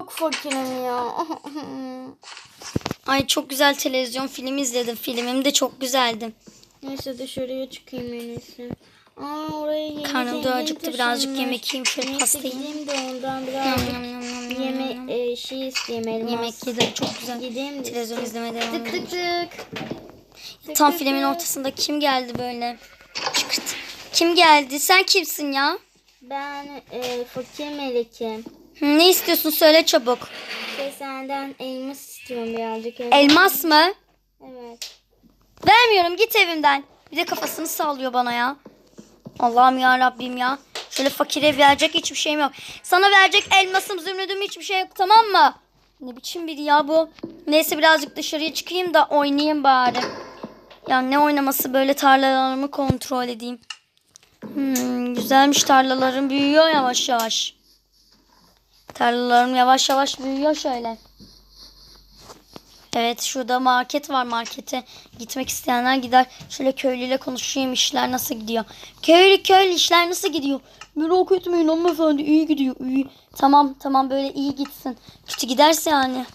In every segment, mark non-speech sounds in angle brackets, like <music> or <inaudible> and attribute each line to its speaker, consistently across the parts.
Speaker 1: Çok fakirim ya. <laughs>
Speaker 2: Ay çok güzel televizyon film izledim. Filmim de çok güzeldi.
Speaker 1: Neyse dışarıya çıkayım en iyisi. Aa oraya yeni
Speaker 2: Karnım da acıktı. Birazcık yemek yiyeyim. Şöyle
Speaker 1: Neyse,
Speaker 2: pastayı.
Speaker 1: gideyim de ondan birazcık
Speaker 2: yum,
Speaker 1: yeme e, şey isteyeyim elmas.
Speaker 2: Yemek yedim. Çok güzel.
Speaker 1: Gideyim de.
Speaker 2: Televizyon izlemeye devam
Speaker 1: Tık tık tık. Tık
Speaker 2: Tam
Speaker 1: tık
Speaker 2: filmin
Speaker 1: tık.
Speaker 2: ortasında kim geldi böyle? Çıkırt. Kim geldi? Sen kimsin ya?
Speaker 1: Ben e, fakir melekim.
Speaker 2: Ne istiyorsun söyle çabuk.
Speaker 1: Şey senden elmas istiyorum birazcık.
Speaker 2: Elmas mı?
Speaker 1: Evet.
Speaker 2: Vermiyorum git evimden. Bir de kafasını sallıyor bana ya. Allah'ım ya Rabbim ya. Şöyle fakire verecek hiçbir şeyim yok. Sana verecek elmasım, zümrüdüm hiçbir şey yok tamam mı? Ne biçim biri ya bu? Neyse birazcık dışarıya çıkayım da oynayayım bari. Ya ne oynaması böyle tarlalarımı kontrol edeyim. Hmm, güzelmiş tarlalarım büyüyor yavaş yavaş. Tarlalarım yavaş yavaş büyüyor şöyle. Evet şurada market var markete gitmek isteyenler gider. Şöyle köylüyle konuşayım işler nasıl gidiyor. Köylü köylü işler nasıl gidiyor? Merak etmeyin hanımefendi iyi gidiyor iyi. Tamam tamam böyle iyi gitsin. Kötü giderse yani.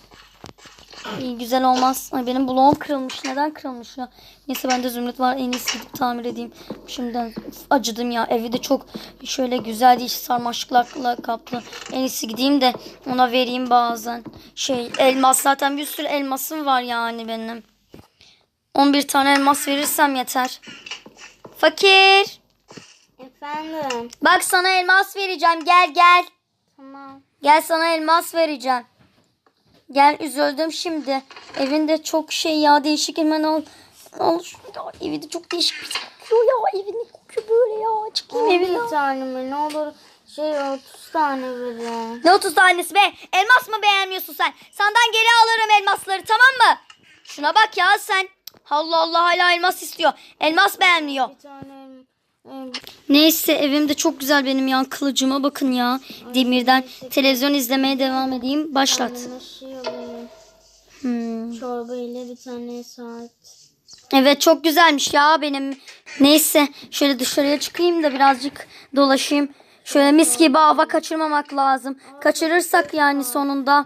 Speaker 2: İyi güzel olmaz. Ay benim bloğum kırılmış. Neden kırılmış ya? Neyse bende zümrüt var. En iyisi gidip tamir edeyim. Şimdiden acıdım ya. Evi de çok şöyle güzel değil. Sarmaşıklarla kaplı. En iyisi gideyim de ona vereyim bazen. Şey elmas zaten bir sürü elmasım var yani benim. 11 tane elmas verirsem yeter. Fakir.
Speaker 1: Efendim.
Speaker 2: Bak sana elmas vereceğim. Gel gel.
Speaker 1: Tamam.
Speaker 2: Gel sana elmas vereceğim. Gel üzüldüm şimdi. Evinde çok şey ya değişik hemen al. Al şunu da. Evi de çok değişik bir kokuyor ya. Evi ne kokuyor böyle ya. Çıkayım evine.
Speaker 1: Bir tane mi? Ne olur şey 30 tane verin.
Speaker 2: Ne 30 tanesi be? Elmas mı beğenmiyorsun sen? Senden geri alırım elmasları tamam mı? Şuna bak ya sen. Allah Allah hala elmas istiyor. Elmas beğenmiyor.
Speaker 1: Bir tane
Speaker 2: Neyse evim de çok güzel benim ya. Kılıcıma bakın ya. Demirden televizyon izlemeye devam edeyim. Başlat.
Speaker 1: şey.
Speaker 2: Hmm.
Speaker 1: Çorba ile bir tane saat.
Speaker 2: Evet çok güzelmiş ya benim. Neyse şöyle dışarıya çıkayım da birazcık dolaşayım. Şöyle mis gibi hava kaçırmamak lazım. Kaçırırsak yani sonunda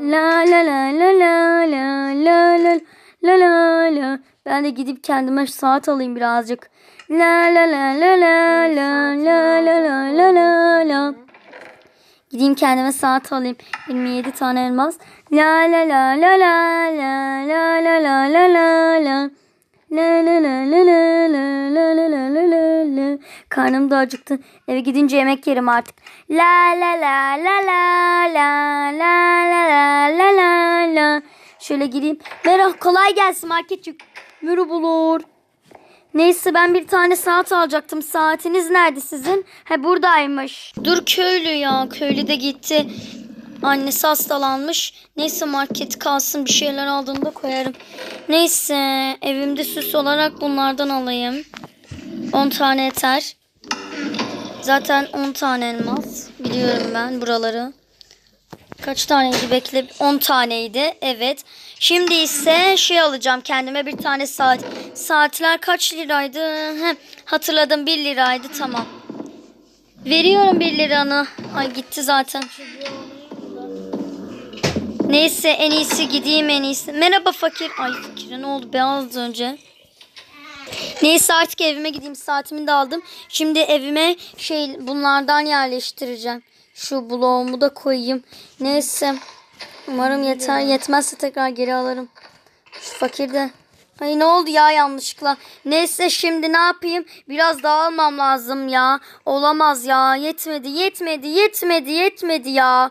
Speaker 2: La la la la la la la la la la la Ben de gidip kendime saat alayım birazcık. La la la la la la la la la la la la Gideyim kendime saat alayım. 27 tane elmas. La la la la la la la la la la la la. La la la la la Karnım da acıktı. Eve gidince yemek yerim artık. La la la la la la la la la la la. Şöyle gireyim. Merhaba kolay gelsin marketçi. Merhabalar. Neyse ben bir tane saat alacaktım. Saatiniz nerede sizin? He buradaymış. Dur köylü ya. Köylü de gitti. Annesi hastalanmış. Neyse market kalsın bir şeyler aldığımda koyarım. Neyse evimde süs olarak bunlardan alayım. 10 tane yeter. Zaten 10 tane elmas. Biliyorum ben buraları. Kaç taneydi bekle? 10 taneydi. Evet. Şimdi ise şey alacağım kendime bir tane saat. Saatler kaç liraydı? Heh, hatırladım 1 liraydı tamam. Veriyorum 1 liranı. Ay gitti zaten. Neyse en iyisi gideyim en iyisi. Merhaba fakir. Ay fakire ne oldu be az önce. Neyse artık evime gideyim. Saatimi de aldım. Şimdi evime şey bunlardan yerleştireceğim. Şu bloğumu da koyayım. Neyse. Umarım yeter. Yetmezse tekrar geri alırım. Şu fakir de. Ay ne oldu ya yanlışlıkla. Neyse şimdi ne yapayım? Biraz daha almam lazım ya. Olamaz ya. Yetmedi, yetmedi, yetmedi, yetmedi ya.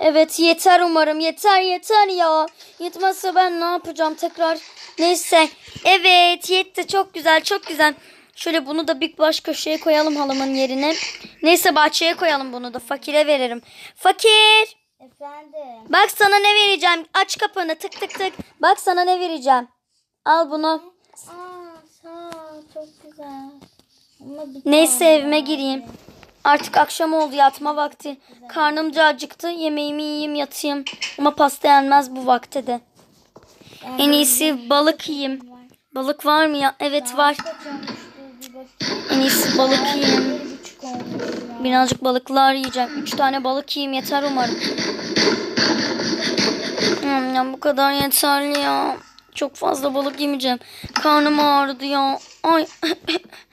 Speaker 2: Evet yeter umarım. Yeter yeter ya. Yetmezse ben ne yapacağım tekrar. Neyse. Evet yetti. Çok güzel çok güzel. Şöyle bunu da bir baş köşeye koyalım halımın yerine. Neyse bahçeye koyalım bunu da. Fakire veririm. Fakir.
Speaker 1: Efendim.
Speaker 2: Bak sana ne vereceğim. Aç kapını tık tık tık. Bak sana ne vereceğim. Al bunu.
Speaker 1: Aa sağ ol. Çok güzel.
Speaker 2: Neyse evime gireyim. Artık akşam oldu yatma vakti. Karnım da acıktı. Yemeğimi yiyeyim yatayım. Ama pasta yenmez bu vakte de. En iyisi balık yiyeyim. Balık var mı ya? Evet var. En iyisi balık yiyeyim. Birazcık balıklar yiyeceğim. Üç tane balık yiyeyim yeter umarım. Hmm, ya bu kadar yeterli ya. Çok fazla balık yemeyeceğim. Karnım ağrıdı ya. Ay. <laughs>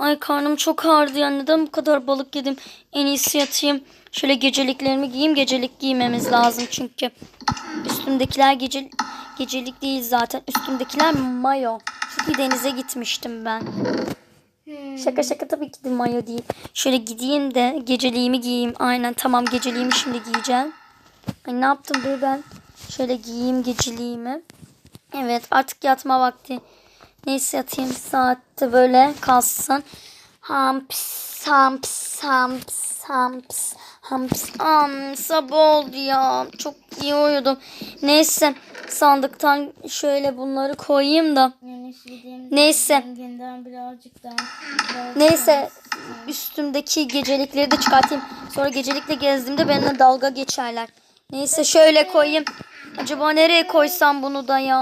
Speaker 2: Ay karnım çok ağrıdı ya. Neden bu kadar balık yedim? En iyisi yatayım. Şöyle geceliklerimi giyeyim. Gecelik giymemiz lazım çünkü. Üstümdekiler gece, gecelik değil zaten. Üstümdekiler mayo. Çünkü denize gitmiştim ben.
Speaker 1: Hmm.
Speaker 2: Şaka şaka tabii ki de mayo değil. Şöyle gideyim de geceliğimi giyeyim. Aynen tamam geceliğimi şimdi giyeceğim. Ay ne yaptım be ben? Şöyle giyeyim geceliğimi. Evet artık yatma vakti. Neyse yatayım saatte böyle kalsın. Hamps hamps hamps hamps hamps am sabah oldu ya. Çok iyi uyudum. Neyse sandıktan şöyle bunları koyayım da. Neyse. Neyse üstümdeki gecelikleri de çıkartayım. Sonra gecelikle gezdiğimde benimle dalga geçerler. Neyse şöyle koyayım. Acaba nereye koysam bunu da ya?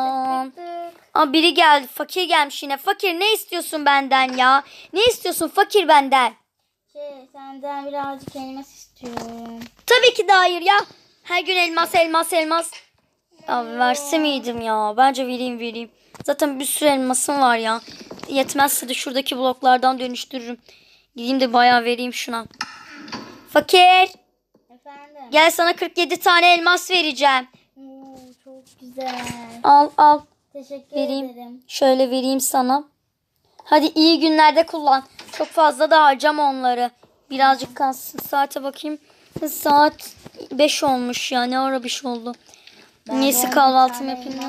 Speaker 2: Aa biri geldi. Fakir gelmiş yine. Fakir ne istiyorsun benden ya? Ne istiyorsun fakir benden?
Speaker 1: Şey senden birazcık elmas istiyorum.
Speaker 2: Tabii ki de hayır ya. Her gün elmas elmas elmas. Ya verse miydim ya? Bence vereyim vereyim. Zaten bir sürü elmasım var ya. Yetmezse de şuradaki bloklardan dönüştürürüm. Gideyim de bayağı vereyim şuna. Fakir.
Speaker 1: Efendim.
Speaker 2: Gel sana 47 tane elmas vereceğim.
Speaker 1: Güzel.
Speaker 2: Al al.
Speaker 1: Teşekkür
Speaker 2: Vereyim.
Speaker 1: ederim.
Speaker 2: Şöyle vereyim sana. Hadi iyi günlerde kullan. Çok fazla da harcama onları. Birazcık kalsın. Saate bakayım. Saat 5 olmuş ya. Ne ara 5 oldu. Neyse
Speaker 1: Benden
Speaker 2: kahvaltımı
Speaker 1: bir
Speaker 2: yapayım.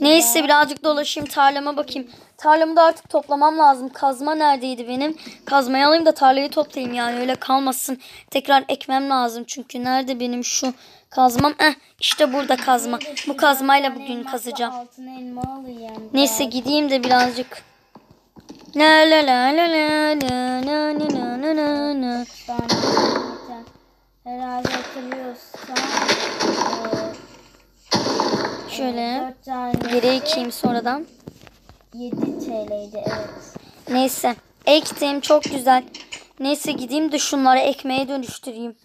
Speaker 2: Neyse birazcık dolaşayım tarlama bakayım. Tarlamı da artık toplamam lazım. Kazma neredeydi benim? Kazmayı alayım da tarlayı toplayayım yani öyle kalmasın. Tekrar ekmem lazım çünkü nerede benim şu kazmam? Eh işte burada kazma. Bu kazmayla bugün kazacağım. Neyse gideyim de birazcık. La la la la la la la la la la la.
Speaker 1: Herhalde hatırlıyorsan
Speaker 2: Şöyle geri ekeyim sonradan.
Speaker 1: 7 TL'ydi evet.
Speaker 2: Neyse ektim çok güzel. Neyse gideyim de şunları ekmeğe dönüştüreyim.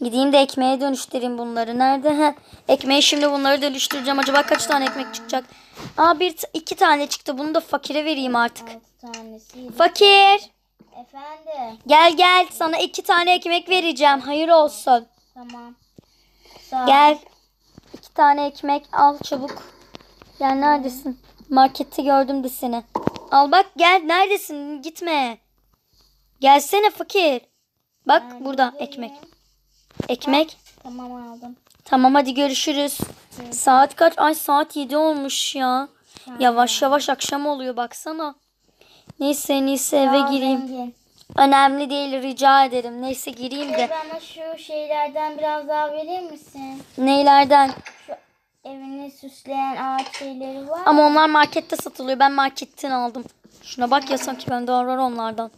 Speaker 2: Gideyim de ekmeğe dönüştüreyim bunları. Nerede? He. Ekmeğe şimdi bunları dönüştüreceğim. Acaba kaç tane ekmek çıkacak? Aa bir iki tane çıktı. Bunu da fakire vereyim artık.
Speaker 1: 6 tanesi.
Speaker 2: Fakir.
Speaker 1: Efendim
Speaker 2: Gel gel. Sana iki tane ekmek vereceğim. Hayır olsun.
Speaker 1: tamam. Sağ ol.
Speaker 2: Gel. İki tane ekmek al çabuk. Gel neredesin? Markette gördüm de seni. Al bak gel neredesin? Gitme. Gelsene fakir. Bak
Speaker 1: Ben
Speaker 2: burada
Speaker 1: buradayım.
Speaker 2: ekmek. Ekmek.
Speaker 1: Tamam aldım.
Speaker 2: Tamam hadi görüşürüz. Saat kaç? Ay saat 7 olmuş ya. Yavaş yavaş akşam oluyor baksana. Neyse neyse eve
Speaker 1: ol,
Speaker 2: gireyim.
Speaker 1: zengin.
Speaker 2: Önemli değil rica ederim. Neyse gireyim de.
Speaker 1: Ee, Bana şu şeylerden biraz daha verir misin?
Speaker 2: Neylerden?
Speaker 1: Şu evini süsleyen ağaç şeyleri var.
Speaker 2: Ama onlar markette satılıyor. Ben marketten aldım. Şuna bak ya sanki bende var onlardan.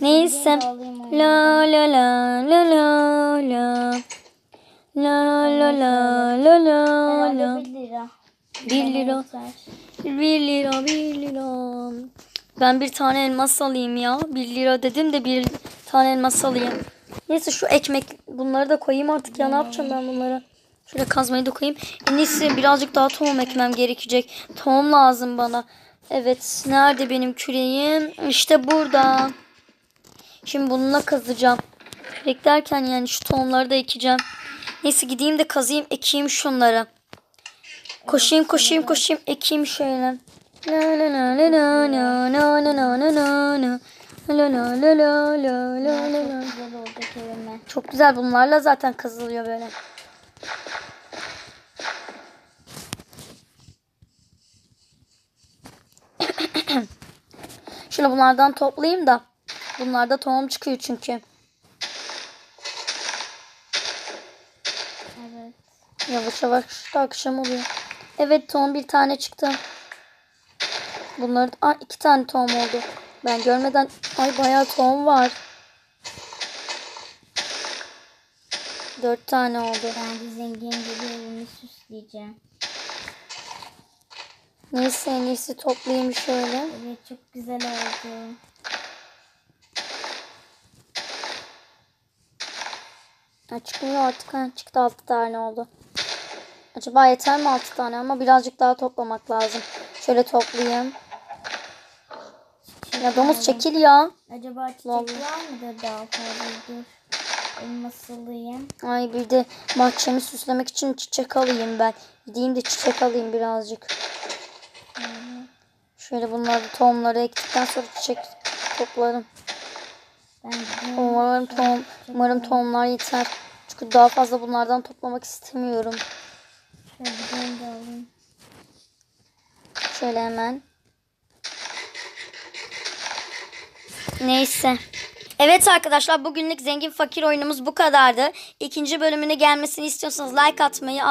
Speaker 2: Neyse.
Speaker 1: de onu.
Speaker 2: La la la la la la. La la la la la la.
Speaker 1: Herhalde 1 lira.
Speaker 2: 1 lira.
Speaker 1: Yeter.
Speaker 2: 1 lira 1 lira. Ben bir tane elmas alayım ya. 1 lira dedim de bir tane elmas alayım. Neyse şu ekmek bunları da koyayım artık ya. Ne yapacağım ben bunları? Şöyle kazmayı da koyayım. En birazcık daha tohum ekmem gerekecek. Tohum lazım bana. Evet. Nerede benim küreğim? İşte burada. Şimdi bununla kazacağım. Kürek derken yani şu tohumları da ekeceğim. Neyse gideyim de kazıyım ekeyim şunları. Koşayım koşayım koşayım ekeyim şöyle. La la la la la la la la la la la la. La la la la la la la la.
Speaker 1: Çok güzel
Speaker 2: bunlarla zaten kazılıyor böyle. Şöyle bunlardan toplayayım da. Bunlarda tohum çıkıyor çünkü.
Speaker 1: Evet.
Speaker 2: Yavaş yavaş da akşam oluyor. Evet tohum bir tane çıktı. Bunlar Aa, iki tane tohum oldu. Ben görmeden ay bayağı tohum var. Dört tane oldu.
Speaker 1: Ben de zengin gibi evimi süsleyeceğim.
Speaker 2: Neyse en iyisi toplayayım şöyle.
Speaker 1: Evet çok güzel oldu.
Speaker 2: Ha, çıkmıyor artık. Ha, çıktı altı tane oldu. Acaba yeter mi altı tane ama birazcık daha toplamak lazım. Şöyle toplayayım. Ya domuz çekil ya.
Speaker 1: Acaba çiçek var mıdır daha fazla? Dur. Elma sulayayım.
Speaker 2: Ay bir de bahçemi süslemek için çiçek alayım ben. Gideyim de çiçek alayım birazcık. Şöyle bunları tohumları ektikten sonra çiçek toplarım.
Speaker 1: Ben
Speaker 2: Umarım tohum, umarım tohumlar yeter. Çünkü daha fazla bunlardan toplamak istemiyorum.
Speaker 1: şöyle.
Speaker 2: Şöyle hemen. Neyse. Evet arkadaşlar bugünlük zengin fakir oyunumuz bu kadardı. İkinci bölümüne gelmesini istiyorsanız like atmayı,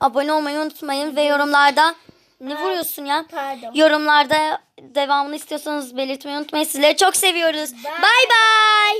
Speaker 2: abone olmayı unutmayın ve yorumlarda ne vuruyorsun ya?
Speaker 1: Pardon.
Speaker 2: Yorumlarda devamını istiyorsanız belirtmeyi unutmayın. Sizleri çok seviyoruz.
Speaker 1: Bye.
Speaker 2: Bay bay.